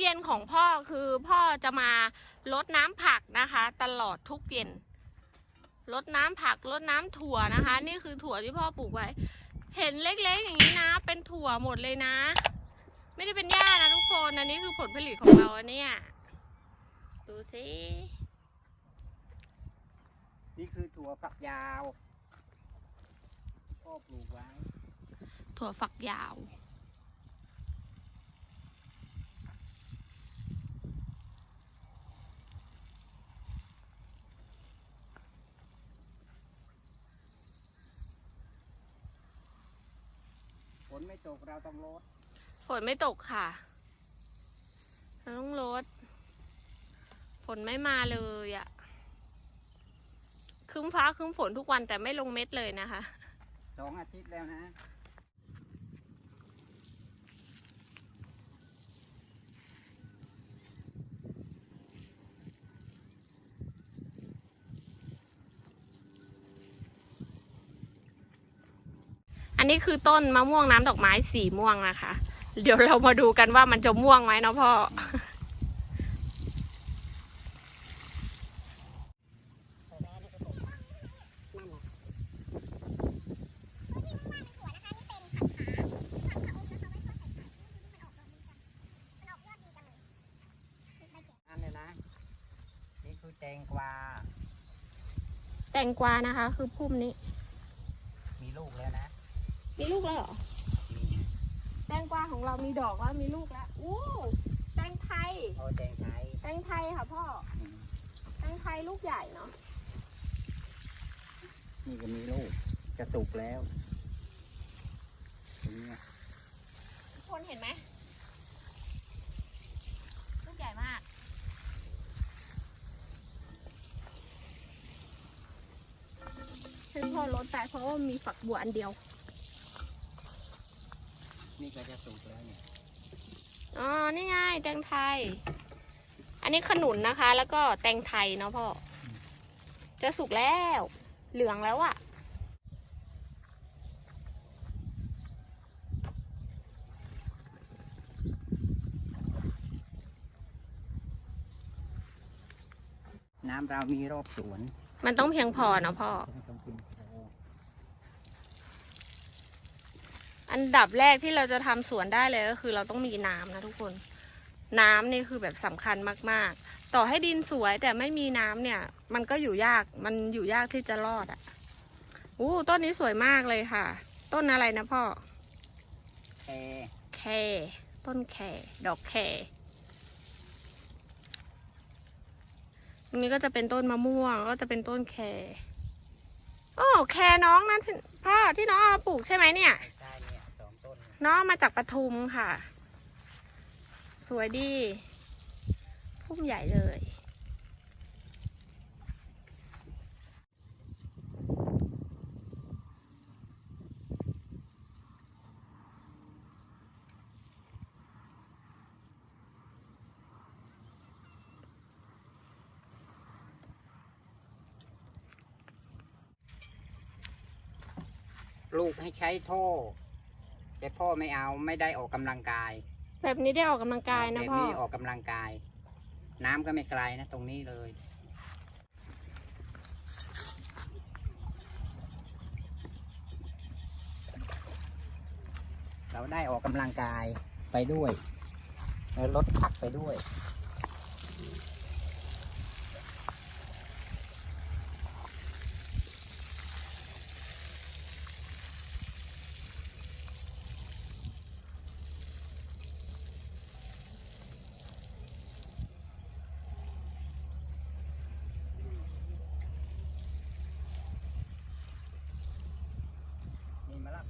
เย็นของพ่อคือพ่อจะมาลดน้ำผักนะคะ ตลอดทุกเย็นลดน้ำผักลดน้ำถั่วนะคะ นี่คือถั่วที่พ่อปลูกไว้ เห็นเล็กๆอย่างนี้นะ เป็นถั่วหมดเลยนะ ไม่ได้เป็นหญ้านะทุกคนอันนี้คือผลผลิตของเราอันเนี่ยดูสินี่คือถั่วฝักยาวพ่อปลูกไว้ ถั่วฝักยาว ตกเราต้องลดฝนไม่ตกค่ะเราต้องลดฝนไม่มาเลยอะครึ้มฟ้าครึ้มฝนทุกวันแต่ไม่ลงเม็ดเลยนะคะ สองอาทิตย์แล้วนะ อันนี้คือต้นมะม่วงน้ำดอกไม้สีม่วงนะคะ เดี๋ยวเรามาดูกันว่ามันจะม่วงไหมเนาะพ่อ อันนี้นะ นี่คือแตงกวา แตงกวานะคะ คือพุ่มนี้มีลูกแล้วนะ มีลูกแล้วเหรอมีแตงกวาของเรามีดอกแล้วมีลูกแล้วอู้แตงไทยโอ้แตงไทยแตงไทยค่ะพ่อ อืมแตงไทยลูกใหญ่เนาะ นี่ก็มีลูกจะสุกแล้วตรงเนี้ยทุกคนเห็นไหมลูกใหญ่มาก ให้พ่อลดแต่เพราะว่ามีฝักบัวอันเดียว นี่ก็จะสุกแล้วเนี่ยอ๋อ นี่ไงแตงไทย อันนี้ขนุนนะคะ แล้วก็แตงไทยเนาะพ่อ จะสุกแล้ว เหลืองแล้วอะ่ะ น้ำเรามีรอบสวน มันต้องเพียงพอเนาะพ่อ ต้องกินโอ้อันดับแรกที่เราจะทำสวนได้เลยก็คือ เราต้องมีน้ำนะทุกคน น้ำนี่คือแบบสำคัญมากๆ ต่อให้ดินสวยแต่ไม่มีน้ำเนี่ย มันก็อยู่ยากมันอยู่ยากที่จะรอดอะ่ะอู้ต้นนี้สวยมากเลยค่ะ ต้นอะไรนะพ่อแค่แคต้นแคดอกแคตรงนี้ก็จะเป็นต้นมะม่วงก็จะเป็นต้นแคโอ้แคน้องนั้นพ่อที่น้องเอามาปลูกใช่ไหมเนี่ย น้องมาจากปทุมค่ะ สวยดี พุ่มใหญ่เลย ลูกให้ใช้โท่ แต่พ่อไม่เอาไม่ได้ออกกำลังกายแบบนี้ได้ออกกำลังกายนะแบบพ่อ นี้ออกกำลังกาย น้ำก็ไม่ไกลนะ ตรงนี้เลย เราได้ออกกำลังกายไปด้วย แล้วลดผักไปด้วย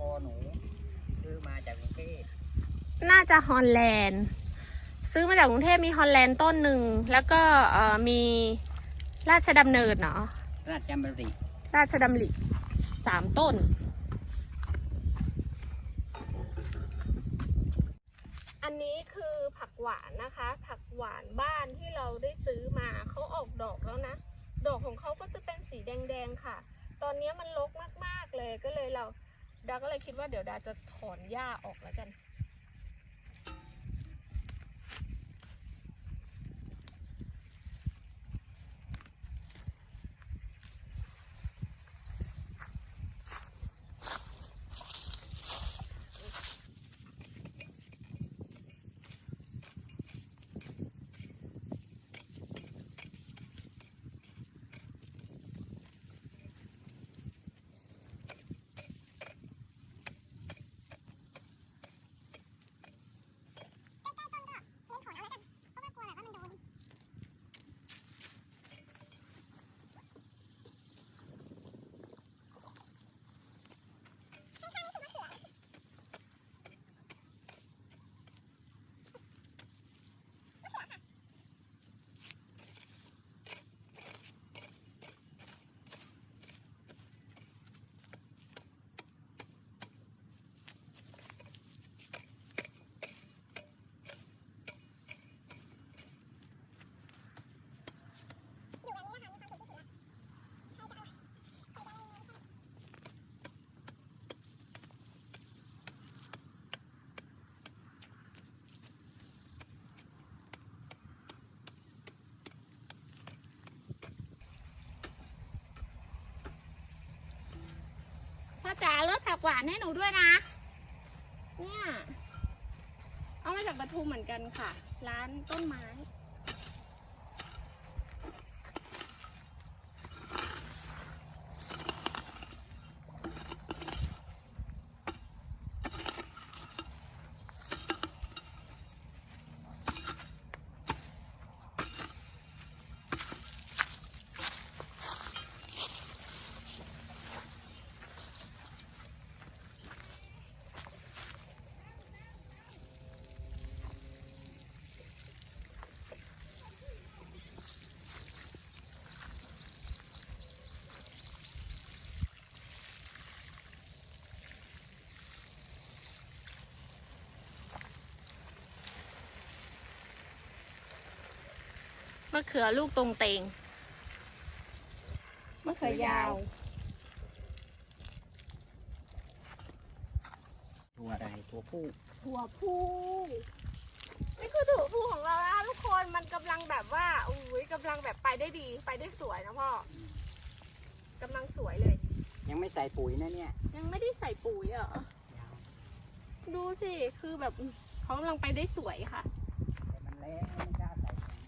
นี่มะละกอหนูที่ซื้อมาจากกรุงเทพน่าจะฮอลแลนด์ ซื้อมาจากกรุงเทพมีฮอลแลนด์ต้นหนึ่ง แล้วก็เอ่อมีราชดำเนินเนาะราชบุรีราชดำริสามต้น อันนี้คือผักหวานนะคะ ผักหวานบ้านที่เราได้ซื้อมาเขาออกดอกแล้วนะ ดอกของเขาก็จะเป็นสีแดงๆค่ะ ตอนนี้มันรกมากๆเลยก็เลยเรา ดาก็เลยคิดว่าเดี๋ยวดาจะถอนหญ้าออกแล้วกัน จ๋าเลือกผักหวานให้หนูด้วยนะ เนี่ย เอามาจากปทุมเหมือนกันค่ะ ร้านต้นไม้ มะเขือลูกตรงเตงมะเขือยาว ตัวอะไรตัวผู้ถั่วพูนี่คือถั่วพูของเรานะทุกคนมันกำลังแบบว่าอุ้ยกำลังแบบไปได้ดีไปได้สวยนะพ่อกำลังสวยเลย ยังไม่ใส่ปุ๋ยนะเนี่ยยังไม่ได้ใส่ปุ๋ยเหรอดูสิคือแบบเขากำลังไปได้สวยค่ะ แต่มันแรงไม่กล้าใส่ปุ๋ย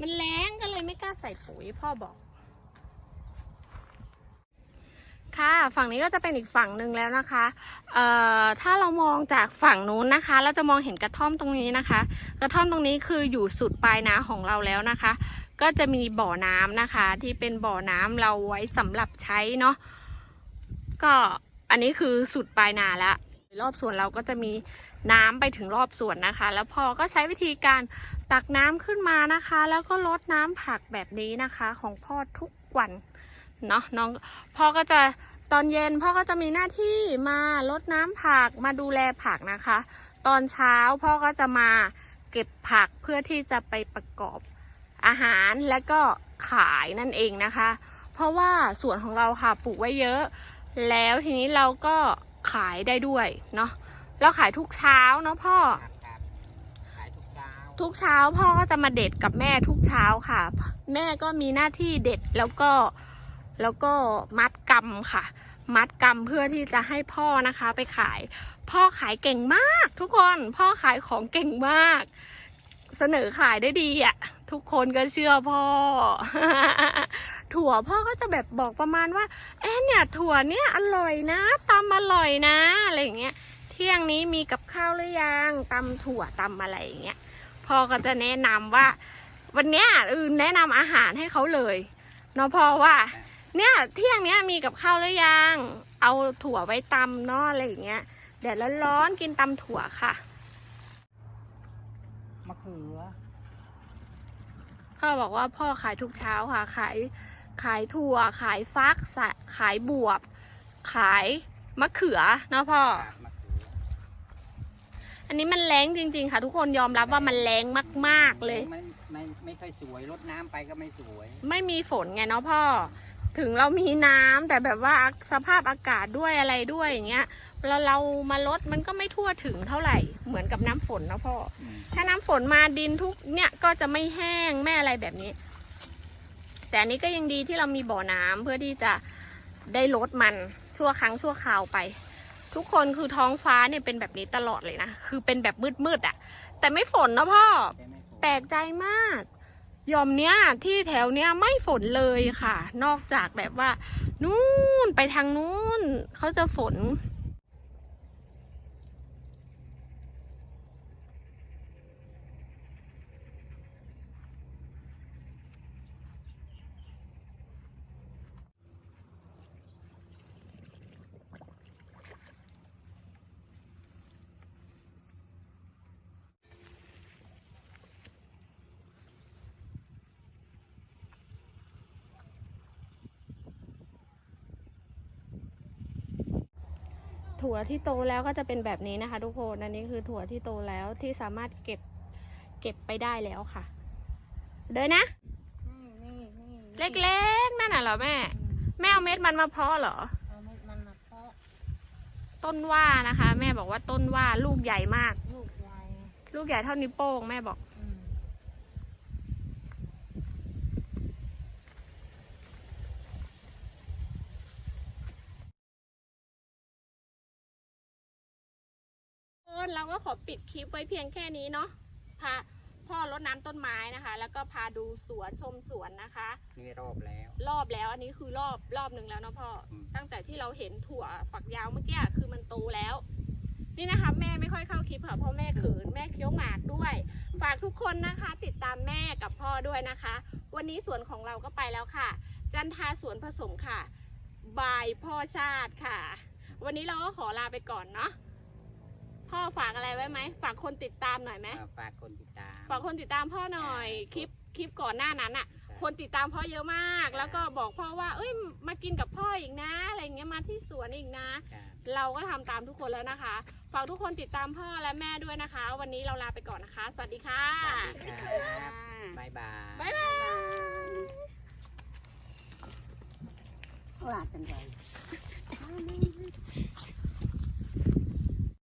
มันแรงก็เลยไม่กล้าใส่ปุ๋ยพ่อบอก ค่ะฝั่งนี้ก็จะเป็นอีกฝั่งหนึ่งแล้วนะคะเอ่อถ้าเรามองจากฝั่งนู้นนะคะ เราจะมองเห็นกระท่อมตรงนี้นะคะ กระท่อมตรงนี้คืออยู่สุดปลายนาของเราแล้วนะคะ ก็จะมีบ่อน้ำนะคะ ที่เป็นบ่อน้ำเราไว้สำหรับใช้เนาะก็อันนี้คือสุดปลายนาแล้ว รอบสวนเราก็จะมีน้ำไปถึงรอบสวนนะคะ แล้วพอก็ใช้วิธีการตักน้ำขึ้นมานะคะ แล้วก็ลดน้ำผักแบบนี้นะคะ ของพ่อทุกวันเนาะน้องพ่อก็จะตอนเย็นพ่อก็จะมีหน้าที่มาลดน้ำผักมาดูแลผักนะคะ ตอนเช้าพ่อก็จะมาเก็บผักเพื่อที่จะไปประกอบอาหารและก็ขายนั่นเองนะคะ เพราะว่าสวนของเราค่ะปลูกไว้เยอะ แล้วทีนี้เราก็ ขายได้ด้วยเนาะเราขายทุกเช้าเนาะพ่อครับครับขายทุกเช้าทุกเช้าพ่อก็จะมาเด็ดกับแม่ทุกเช้าค่ะ แม่ก็มีหน้าที่เด็ดแล้วก็แล้วก็มัดกำค่ะ มัดกำเพื่อที่จะให้พ่อนะคะไปขาย พ่อขายเก่งมาก ทุกคนพ่อขายของเก่งมาก เสนอขายได้ดีอะ ทุกคนก็เชื่อพ่อ ถั่วพ่อก็จะแบบบอกประมาณว่า เอ๊ะเนี่ยถั่วเนี่ยอร่อยนะตำอร่อยนะอะไรอย่างเงี้ย เที่ยงนี้มีกับข้าวหรือยังตำถั่วตำอะไรอย่างเงี้ยพ่อก็จะแนะนำว่า วันเนี้ยเออแนะนำอาหารให้เขาเลยเนาะพ่อว่า เนี่ยเที่ยงเนี้ยมีกับข้าวหรือยัง เอาถั่วไว้ตำเนาะอะไรอย่างเงี้ยแดดร้อนๆกินตำถั่วค่ะมะเขือพ่อบอกว่าพ่อขายทุกเช้าค่ะ ขาย ขายถั่ว ขายฟักสะขายบวบ ขายมะเขือเนาะพ่อครับมะเขืออันนี้มันแรงจริง ๆ ค่ะ ทุกคนยอมรับว่ามันแรงมาก ๆ เลย ไม่ไม่ไม่ค่อยสวยรดน้ำไปก็ไม่สวย ไม่มีฝนไงเนาะพ่อ ถึงเรามีน้ำแต่แบบว่าสภาพอากาศด้วยอะไรด้วยอย่างเงี้ยเวลาเรามาลดมันก็ไม่ทั่วถึงเท่าไหร่เหมือนกับน้ำฝนนะพ่ออืมถ้าน้ำฝนมาดินทุกเนี่ยก็จะไม่แห้งไม่อะไรแบบนี้ แต่อันนี้ก็ยังดีที่เรามีบ่อน้ำเพื่อที่จะได้ลดมันชั่วครั้งชั่วคราวไป ทุกคนคือท้องฟ้าเนี่ยเป็นแบบนี้ตลอดเลยนะคือเป็นแบบมืดๆอะ่ะ แต่ไม่ฝนนะพ่อแต่ไม่สวยแปลกใจมากยอมเนี้ยที่แถวเนี้ยไม่ฝนเลยค่ะ นอกจากแบบว่า นู่นไปทางนู้นเขาจะฝน ถั่วที่โตแล้วก็จะเป็นแบบนี้นะคะ ทุกคนอันนี้คือถั่วที่โตแล้วที่สามารถเก็บเก็บไปได้แล้วค่ะ เดินนะนี่นี่นี่เล็กๆ นั่นน่ะเหรอแม่ แม่เอาเม็ดมันมาเพาะเหรอเอาเม็ดมันมาเพาะต้นว่านะคะ แม่บอกว่าต้นว่าลูกใหญ่มาก ลูกใหญ่ ลูกใหญ่เท่านิ้วโป้งแม่บอก ก็ขอปิดคลิปไว้เพียงแค่นี้เนาะพาพ่อรดน้ำต้นไม้นะคะ แล้วก็พาดูสวนชมสวนนะคะ นี่รอบแล้ว รอบแล้วอันนี้คือรอบรอบหนึ่งแล้วเนาะพ่ออม ตั้งแต่ที่เราเห็นถั่วฝักยาวเมื่อกี้อะคือมันโตแล้ว นี่นะคะ แม่ไม่ค่อยเข้าคลิปค่ะเพราะแม่เขินแม่เคี้ยวหมากด้วย ฝากทุกคนนะคะ ติดตามแม่กับพ่อด้วยนะคะ วันนี้สวนของเราก็ไปแล้วค่ะ จันทาสวนผสมค่ะบายพ่อชาติค่ะ วันนี้เราก็ขอลาไปก่อนเนาะ พ่อฝากอะไรไว้ไหม ฝากคนติดตามหน่อยไหมอ่าฝากคนติดตาม ฝากคนติดตามพ่อหน่อย คลิปคลิปก่อนหน้านั้นอะคนติดตามพ่อเยอะมาก แล้วก็บอกพ่อว่า เอ้ย มากินกับพ่ออีกนะ อะไรเงี้ย มาที่สวนอีกนะครับเราก็ทำตามทุกคนแล้วนะคะ ฝากทุกคนติดตามพ่อและแม่ด้วยนะคะ วันนี้เราลาไปก่อนนะคะ สวัสดีค่ะสวัสดีครับบ๊ายบายบ๊ายบายว่ากันไป